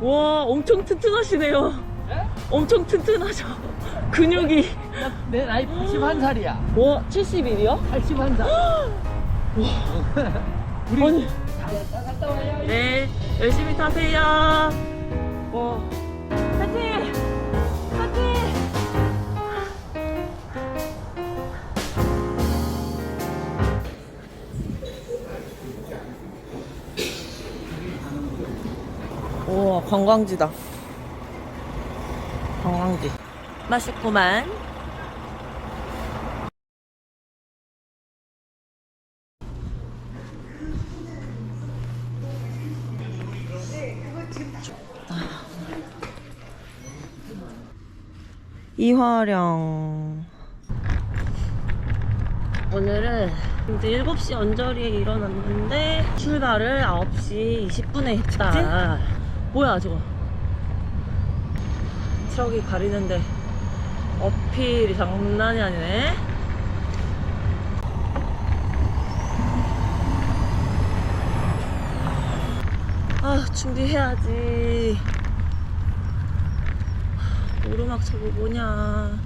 와 엄청 튼튼하시네요. 예? 엄청 튼튼하죠. 근육이. 내 나이 81살이야. 와 71이요? 81살. 우리 아니. 네 열심히 타세요. 와 관광지다. 관광지. 맛있구만. 이화령. 오늘은 이제 7시 언저리에 일어났는데 출발을 9시 20분에 했다 뭐야 저거? 트럭이 가리는데 어필이 장난이 아니네. 아 준비해야지. 오르막 저거 뭐냐.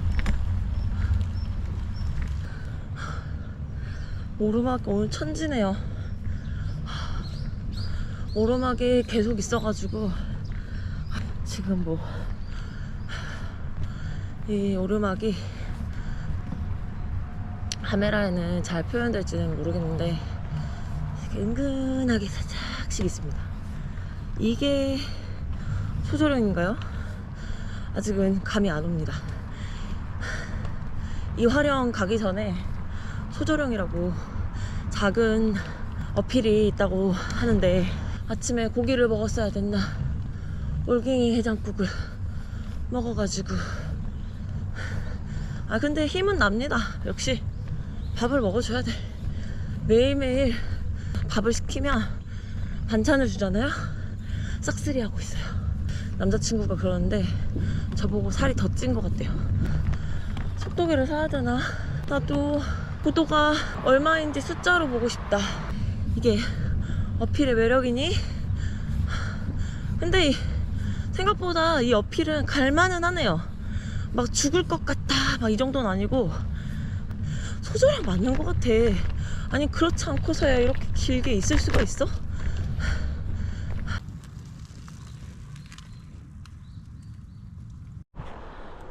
오르막 오늘 천지네요 오르막이 계속 있어가지고 지금 뭐 이 오르막이 카메라에는 잘 표현될지는 모르겠는데 은근하게 살짝씩 있습니다 이게 소조령인가요? 아직은 감이 안 옵니다 이 화령 가기 전에 소조령이라고 작은 어필이 있다고 하는데 아침에 고기를 먹었어야 됐나. 올갱이 해장국을 먹어가지고. 아 근데 힘은 납니다. 역시 밥을 먹어줘야 돼. 매일매일 밥을 시키면 반찬을 주잖아요? 싹쓸이 하고 있어요. 남자친구가 그러는데 저보고 살이 더 찐 것 같대요. 속도계를 사야 되나? 나도 고도가 얼마인지 숫자로 보고 싶다. 이게 어필의 매력이니? 근데 이- 생각보다 이 어필은 갈만은 하네요. 막 죽을 것 같다 막 이 정도는 아니고. 소저랑 맞는 것 같아. 아니 그렇지 않고서야 이렇게 길게 있을 수가 있어?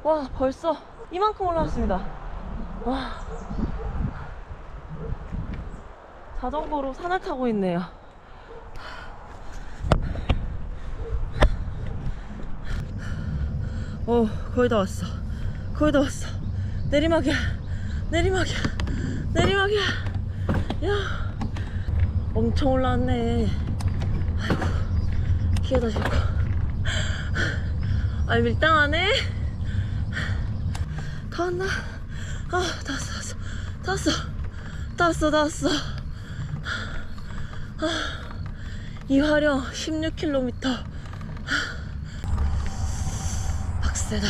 와 벌써 이만큼 올라왔습니다. 와. 자전거로 산을 타고 있네요 어 거의 다 왔어. 거의 다 왔어. 내리막이야. 내리막이야. 내리막이야. 야 엄청 올라왔네. 아이고 기회다 줄까 아 밀당하네 다 왔나? 아, 다 왔어, 다 왔어. 다 왔어, 다 왔어. 아, 이 화령 16km. 박세다.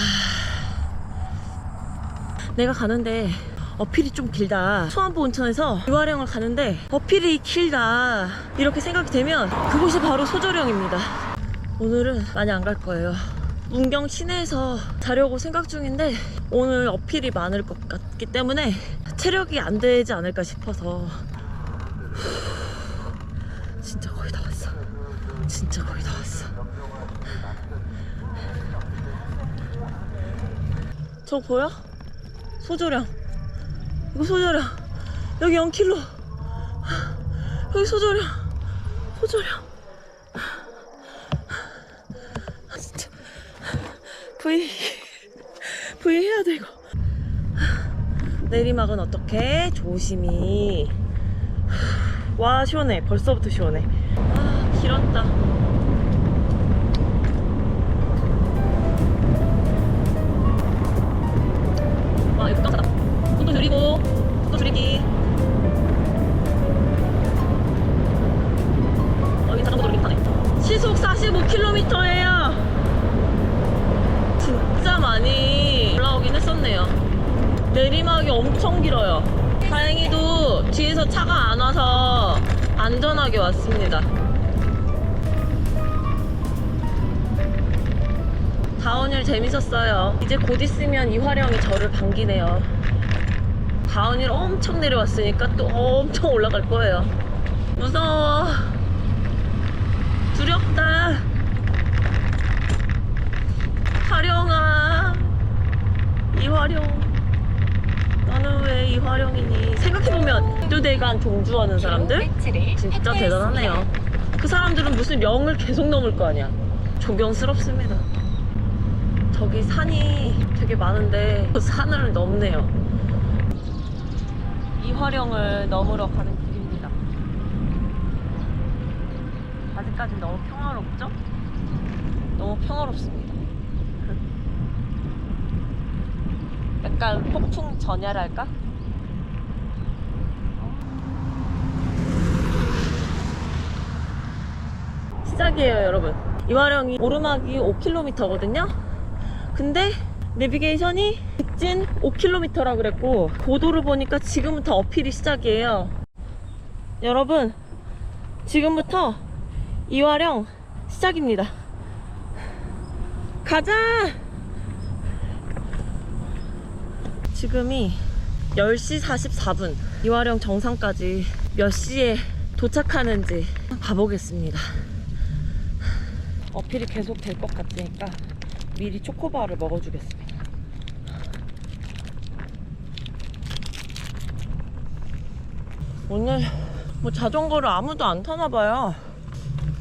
내가 가는데 어필이 좀 길다. 수안보 온천에서 이화령을 가는데 어필이 길다. 이렇게 생각이 되면 그곳이 바로 소조령입니다. 오늘은 많이 안 갈 거예요. 문경 시내에서 자려고 생각 중인데 오늘 어필이 많을 것 같기 때문에 체력이 안 되지 않을까 싶어서 진짜 거의 다 왔어. 진짜 거의 다 왔어. 저 보여? 소조령. 이거 소조령. 여기 0km. 여기 소조령. 소조령. 아, 진짜. V V 해야 돼 이거 내리막은 어떻게 조심히 와 시원해 벌써부터 시원해 아 길었다 이제 곧 있으면 이화령이 저를 반기네요. 다운힐 엄청 내려왔으니까 또 엄청 올라갈 거예요. 무서워. 두렵다. 화령아. 이화령. 너는 왜 이화령이니? 생각해보면 뚜대간 종주하는 사람들? 진짜 대단하네요. 그 사람들은 무슨 영을 계속 넘을 거 아니야. 존경스럽습니다. 저기 산이 되게 많은데 그 산을 넘네요. 이화령을 넘으러 가는 길입니다. 아직까지 너무 평화롭죠? 너무 평화롭습니다. 약간 폭풍 전야랄까? 시작이에요, 여러분. 이화령이 오르막이 5km거든요. 근데 내비게이션이 직진 5km라 그랬고 고도를 보니까 지금부터 어필이 시작이에요. 여러분, 지금부터 이화령 시작입니다. 가자! 지금이 10시 44분. 이화령 정상까지 몇 시에 도착하는지 가보겠습니다. 어필이 계속 될 것 같으니까 미리 초코바를 먹어주겠습니다. 오늘 뭐 자전거를 아무도 안 타나 봐요.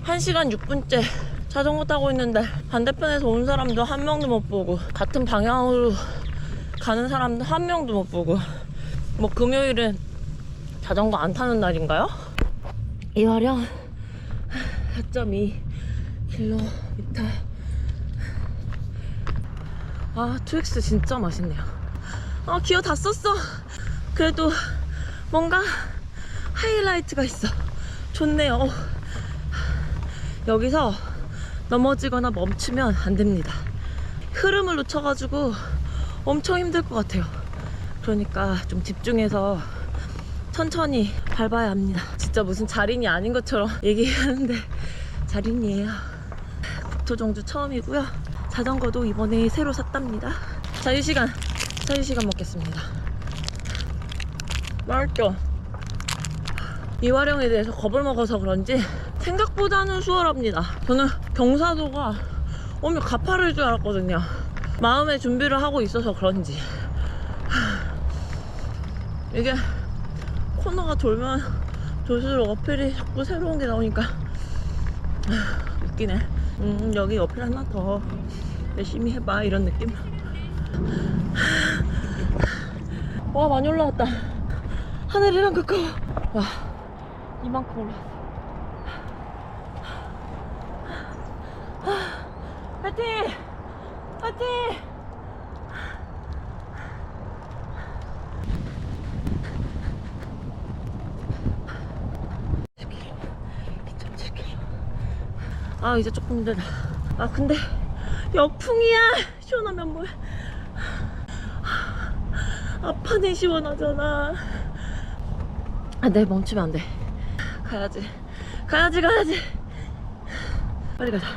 1시간 6분째 자전거 타고 있는데 반대편에서 온 사람도 한 명도 못 보고 같은 방향으로 가는 사람도 한 명도 못 보고 뭐 금요일은 자전거 안 타는 날인가요? 이화령 4.2 킬로미터 아 트윅스 진짜 맛있네요. 아 기어 다 썼어. 그래도 뭔가 하이라이트가 있어. 좋네요. 어. 여기서 넘어지거나 멈추면 안 됩니다. 흐름을 놓쳐가지고 엄청 힘들 것 같아요. 그러니까 좀 집중해서 천천히 밟아야 합니다. 진짜 무슨 자린이 아닌 것처럼 얘기하는데 자린이에요. 국토정주 처음이고요 자전거도 이번에 새로 샀답니다. 자유시간. 자유시간 먹겠습니다. 맛있죠? 이화령에 대해서 겁을 먹어서 그런지 생각보다는 수월합니다. 저는 경사도가 오면 가파를 줄 알았거든요. 마음의 준비를 하고 있어서 그런지. 이게 코너가 돌면 돌수록 어필이 자꾸 새로운 게 나오니까. 웃기네. 음, 여기 어필 하나 더 열심히 해봐 이런 느낌. 와 많이 올라왔다. 하늘이랑 가까워. 와 이만큼 올라왔어. 파이팅! 파이팅! 아 이제 조금 힘들다 아 근데 역풍이야. 시원하면 뭐해 아파네 시원하잖아. 아 내 멈추면 안돼. 가야지. 가야지 가야지. 빨리 가자.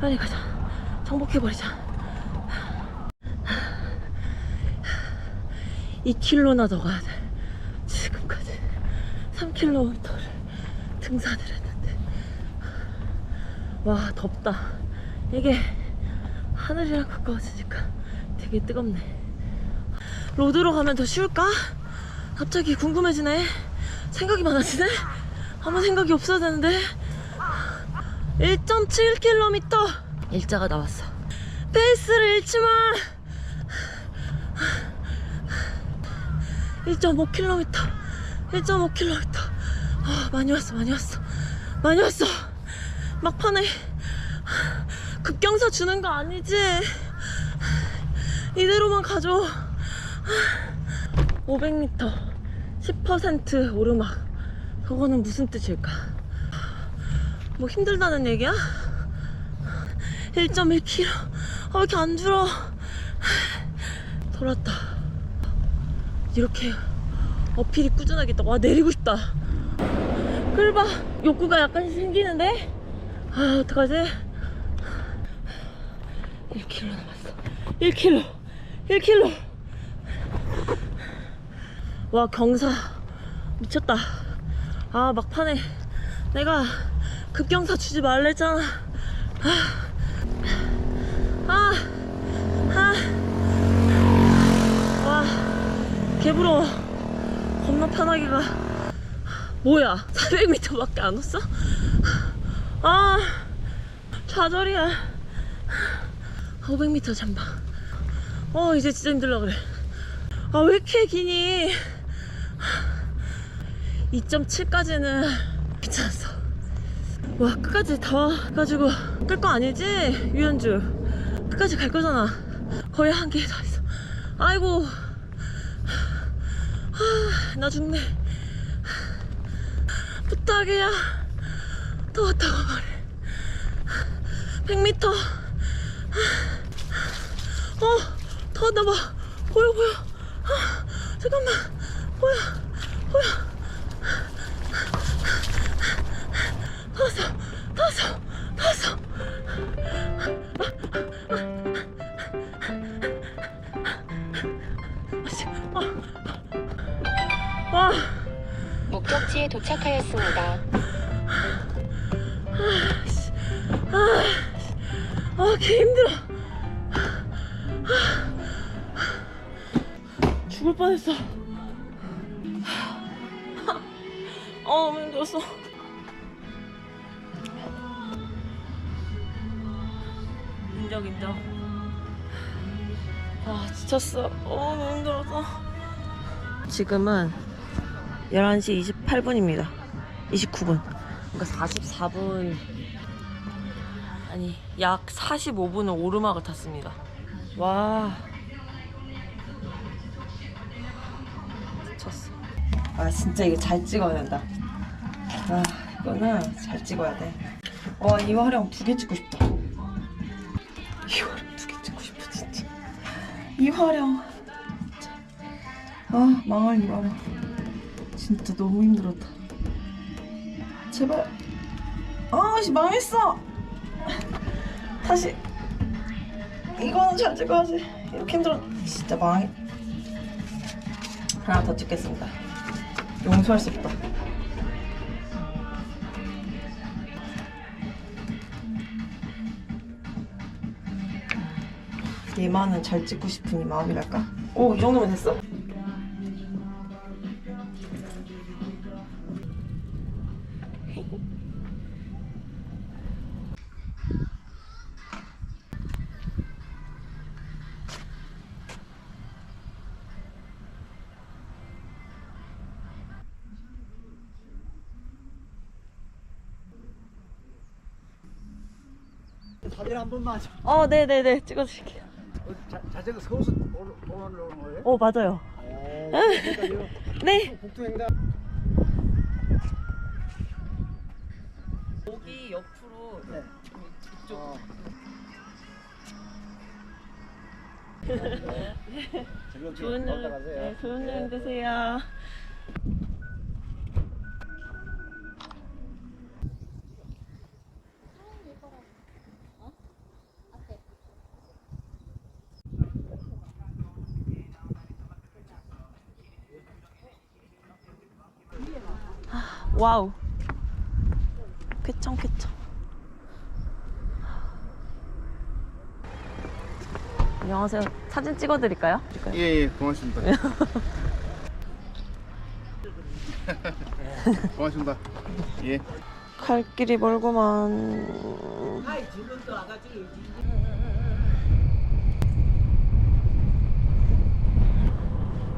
빨리 가자. 정복해버리자. 2km나 더 가야 돼. 지금까지 3km를 등산을 했는데. 와 덥다. 이게 하늘이랑 가까워지니까 되게 뜨겁네. 로드로 가면 더 쉬울까? 갑자기 궁금해지네. 생각이 많아지네? 아무 생각이 없어야 되는데. 1.7km 일자가 나왔어. 페이스를 잃지 마 1.5km 1.5km 아, 많이 왔어 많이 왔어. 많이 왔어! 막판에 급경사 주는 거 아니지? 이대로만 가줘. 500m 10% 오르막. 저거는 무슨 뜻일까? 뭐 힘들다는 얘기야? 1.1km. 아, 왜 이렇게 안 줄어? 돌았다. 이렇게 어필이 꾸준하게 있다. 와, 내리고 싶다. 끌봐. 욕구가 약간씩 생기는데? 아, 어떡하지? 1km 남았어. 1km. 1km. 와, 경사. 미쳤다. 아, 막판에 내가 급경사 주지 말랬잖아. 아, 아, 와, 개부러워. 겁나 편하기가. 뭐야, 400m밖에 안 왔어? 아, 좌절이야. 500m 잠바. 어, 이제 진짜 힘들라 그래. 아, 왜 이렇게 기니? 2.7까지는 괜찮았어. 와, 끝까지 다 와가지고 끌 거 아니지? 유연주. 끝까지 갈 거잖아. 거의 한 개 다 있어. 아이고. 아, 나 죽네. 부탁이야. 더 왔다고 말해. 100m. 어, 더 왔나 봐. 보여, 보여. 아, 잠깐만. 보여, 보여. 왔어. 아씨, 아. 와, 목적지에 도착하였습니다. 아, 개 힘들어. 죽을 뻔했어. 어, 너무 힘들었어. 인정, 인정. 아, 지쳤어. 어, 너무 힘들었어. 지금은 11시 28분입니다. 29분. 그러니까 44분 아니 약 45분은 오르막을 탔습니다. 와 미쳤어. 아 진짜 이거 잘 찍어야 된다. 아 이거는 잘 찍어야 돼. 와이 화령 두 개 찍고 싶다. 이 화령 두 개 찍고 싶어 진짜. 이 화령. 아 망할 이 화령. 진짜 너무 힘들었다. 제발. 아씨 망했어. 다시 이거는 잘 찍어야지. 이렇게 힘들어. 진짜 망해 하나 더 찍겠습니다. 용서할 수 없다. 얘만은 잘 찍고 싶은 이 마음이랄까? 오 이 정도면 됐어? 한 번만 하자. 어 네 네 네 찍어드릴게요 어, 자, 자전거 서울서 오늘 오는 거예요? 어 맞아요 어, 그러니까요. 네 북두횡단. 여기 옆으로 네. 어. 즐겁게 좋은 놀다 여 가세요. 네, 좋은 여행 되세요. 아, 와우. 쾌청 쾌청. 안녕하세요. 사진 찍어드릴까요? 예, 예, 고맙습니다. 고맙습니다. 예. 갈 길이 멀구만.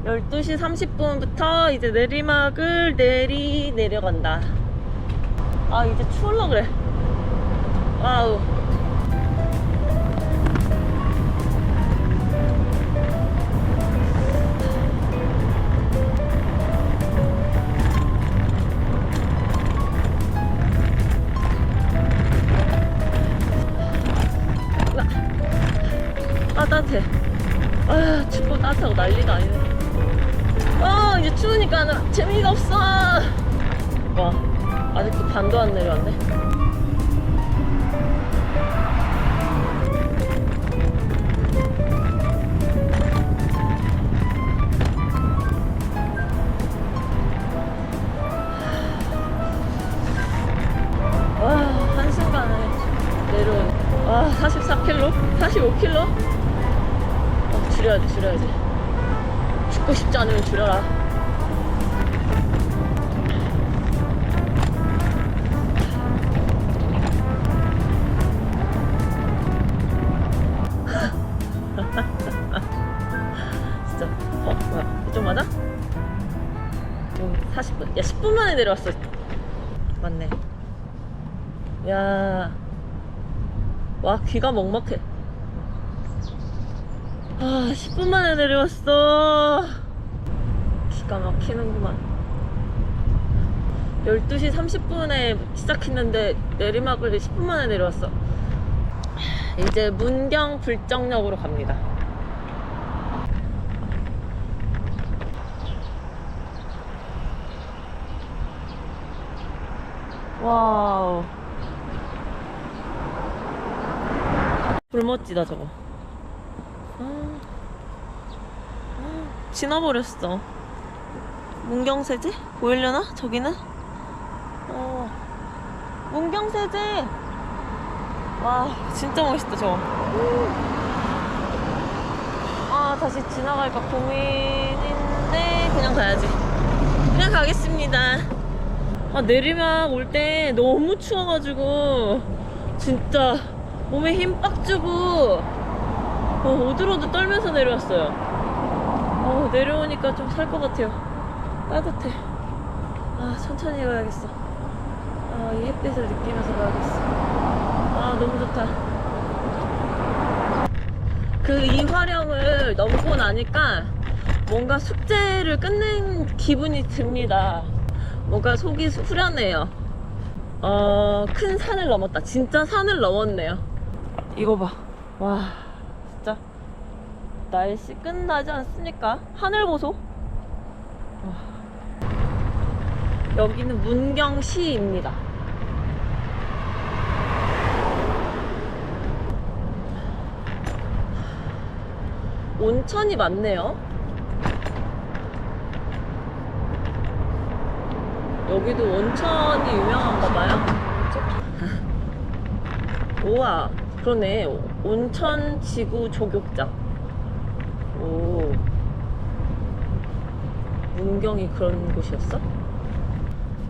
12시 30분부터 이제 내리막을 내리 내려간다. 아, 이제 추울라 그래. 와우. 줄여야지. 죽고 싶지 않으면 줄여라. 진짜. 어, 뭐야. 이쪽 맞아? 음, 40분. 야, 10분 만에 내려왔어. 맞네. 야. 와, 귀가 먹먹해. 아, 10분 만에 내려왔어. 기가 막히는구만. 12시 30분에 시작했는데 내리막을 10분 만에 내려왔어. 이제 문경 불정역으로 갑니다. 와우. 불 멋지다 저거. 아, 아, 지나버렸어. 문경세제? 보이려나? 저기는? 어. 문경세제! 와, 진짜 멋있다, 저거. 아, 다시 지나갈까 고민인데, 그냥 가야지. 그냥 가겠습니다. 아, 내리막 올 때 너무 추워가지고, 진짜 몸에 힘 빡 주고, 어, 오들오들 떨면서 내려왔어요. 어, 내려오니까 좀 살 것 같아요. 따뜻해. 아, 천천히 가야겠어. 아, 이 햇빛을 느끼면서 가야겠어. 아, 너무 좋다. 그 이 화령을 넘고 나니까 뭔가 숙제를 끝낸 기분이 듭니다. 뭔가 속이 수- 후련해요. 어, 큰 산을 넘었다. 진짜 산을 넘었네요. 이거 봐. 와, 진짜. 날씨 끝나지 않습니까? 하늘 보소. 와. 여기는 문경시입니다. 온천이 많네요. 여기도 온천이 유명한가 봐요. 우와, 그러네. 온천 지구 조격장. 오. 문경이 그런 곳이었어?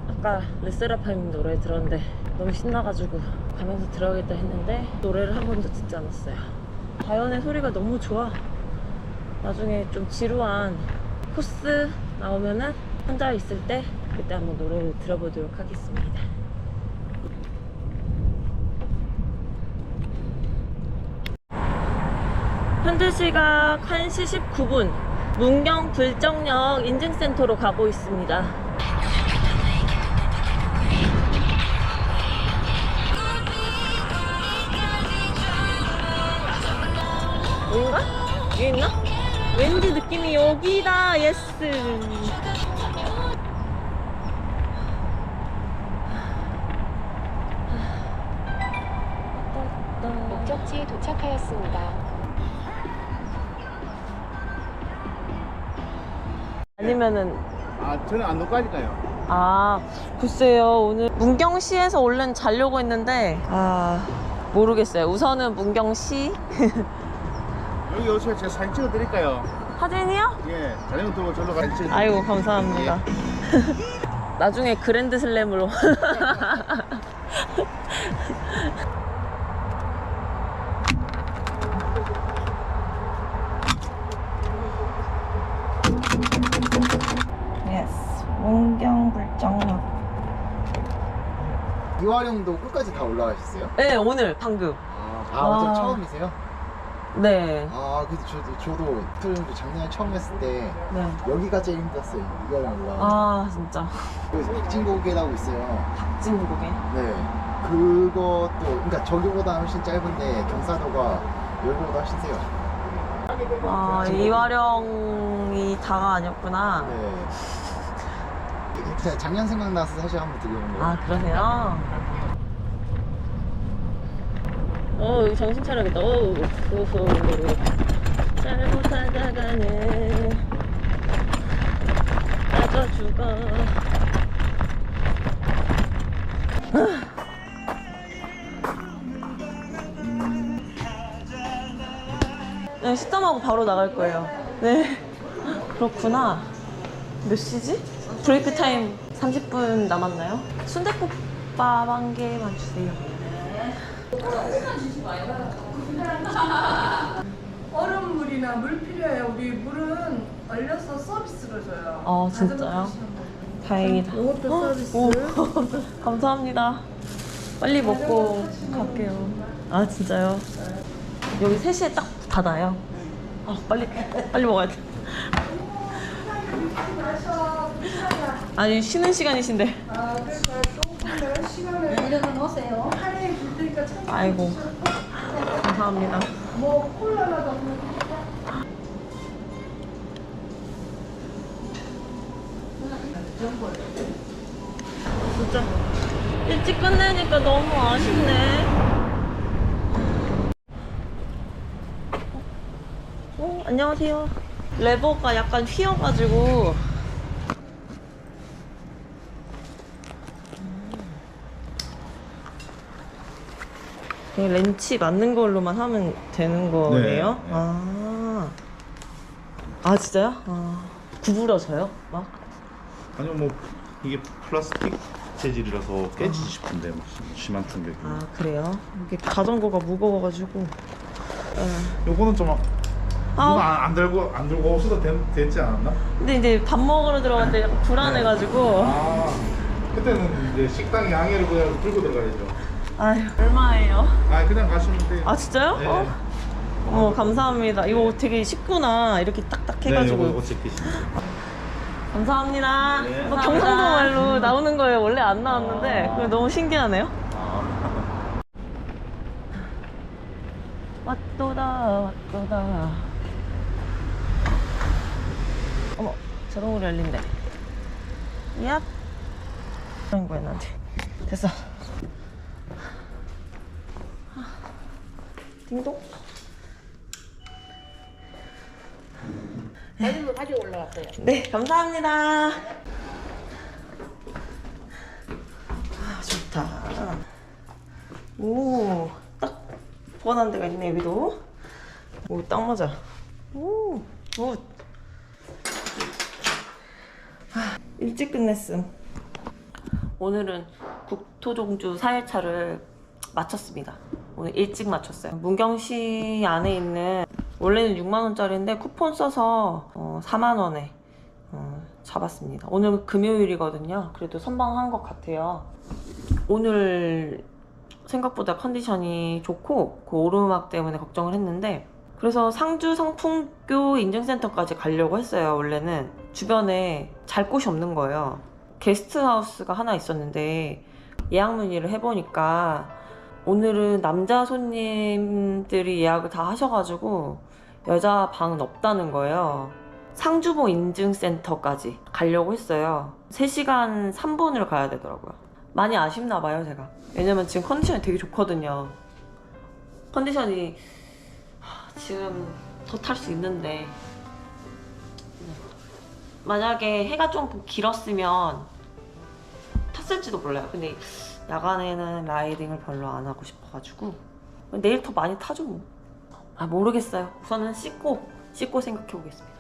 아까 르세라핌 노래 들었는데 너무 신나가지고 가면서 들어야겠다 했는데 노래를 한 번도 듣지 않았어요. 자연의 소리가 너무 좋아. 나중에 좀 지루한 코스 나오면은 혼자 있을 때 그때 한번 노래를 들어보도록 하겠습니다. 현재 시각 1시 19분 문경 불정역 인증센터로 가고 있습니다. 여긴가? 여기 있나? 왠지 느낌이 여기다 예스 아니면은 아 저는 안동까지 가요. 아 글쎄요 오늘 문경시에서 얼른 자려고 했는데 아 모르겠어요 우선은 문경시 여기 오시면 제가 사진 찍어 드릴까요? 사진이요? 예. 자전거 타고 절로 가서 찍어. 아이고 감사합니다 나중에 그랜드 슬램으로 예스 문경 불정역 이화령도 끝까지 다 올라가셨어요? 네 오늘 방금 아, 아 완전 아. 처음이세요? 네 아, 그래도 저도 저도 트렌드 작년에 처음 했을 때 네. 여기가 제일 힘들었어요. 이화령 올라. 아 진짜 그래서 백진고개라고 있어요. 박진국에 네. 그것도 그러니까 저기보다 훨씬 짧은데 경사도가 여기보다 훨씬 세요. 아 이화령이 다가 아니었구나 네. 그냥 작년 생각나서 사실 한번 들려본 거예요. 아 그러세요? 어 여기 정신 차려야겠다 오, 오호 잘못하다가는 빠져 죽어 네, 식담하고 바로 나갈 거예요. 네. 그렇구나. 몇 시지? 브레이크 타임 30분 남았나요? 순대국밥 한 개만 주세요. 얼음물이나 물 필요해요. 우리 물은 얼려서 서비스로 줘요. 어, 진짜요? 다행이다. 이것도 서비스. 오, 감사합니다. 빨리 먹고 갈게요. 아, 진짜요? 여기 3시에 딱 닫아요. 아, 빨리, 빨리 먹어야 돼. 아니, 쉬는 시간이신데. 아, 그러니까 조금 시간을 이러면 오세요. 할인해 줄 테니까 참. 아이고. 감사합니다. 뭐 콜라라도 진짜 일찍 끝내니까 너무 아쉽네. 어, 안녕하세요. 레버가 약간 휘어가지고. 그냥 렌치 맞는 걸로만 하면 되는 거네요? 네. 아. 아, 진짜요? 아. 구부러져요? 막? 아니요 뭐 이게 플라스틱 재질이라서 깨지지 싶은데 뭐 심한 충격이. 아, 그래요? 이게 자전거가 무거워가지고. 요거는 좀 아, 이거 안, 안 들고 안 들고 없어도 된, 됐지 않았나? 근데 이제 밥 먹으러 들어갈 때 약간 불안해가지고. 아 그때는 이제 식당 양해를 그냥 들고 들어가야죠. 아휴, 얼마예요? 아 그냥 가시면 돼요. 아, 진짜요? 네. 어? 어, 감사합니다. 이거 되게 쉽구나. 이렇게 딱딱 네, 해가지고. 요거 어차피시면. 감사합니다. 네. 뭐 경상도 말로 나오는 거예요. 원래 안 나왔는데. 그거 너무 신기하네요. 왔도다, 왔도다. 어머, 자동으로 열린대. 얍. 하는 거야, 나한테. 됐어. 딩동? 사진도 가지고 올라갔어요. 네, 감사합니다. 아, 좋다. 오, 딱 보관한 데가 있네, 여기도. 오, 딱 맞아. 오, 굿. 아, 일찍 끝냈음. 오늘은 국토종주 4일차를 마쳤습니다. 오늘 일찍 마쳤어요. 문경시 안에 있는 원래는 6만원짜리인데 쿠폰 써서 어, 4만원에 어, 잡았습니다. 오늘 금요일이거든요. 그래도 선방한 것 같아요. 오늘 생각보다 컨디션이 좋고 그 오르막 때문에 걱정을 했는데 그래서 상주 성풍교 인증센터까지 가려고 했어요. 원래는 주변에 잘 곳이 없는 거예요. 게스트하우스가 하나 있었는데 예약 문의를 해보니까 오늘은 남자 손님들이 예약을 다 하셔가지고 여자 방은 없다는 거예요. 상주보 인증센터까지 가려고 했어요. 3시간 3분을 가야 되더라고요. 많이 아쉽나 봐요, 제가. 왜냐면 지금 컨디션이 되게 좋거든요. 컨디션이 하, 지금 더 탈 수 있는데 만약에 해가 좀 길었으면 탔을지도 몰라요. 근데 야간에는 라이딩을 별로 안 하고 싶어가지고 내일 더 많이 타죠 뭐. 아 모르겠어요. 우선은 씻고 씻고 생각해 보겠습니다.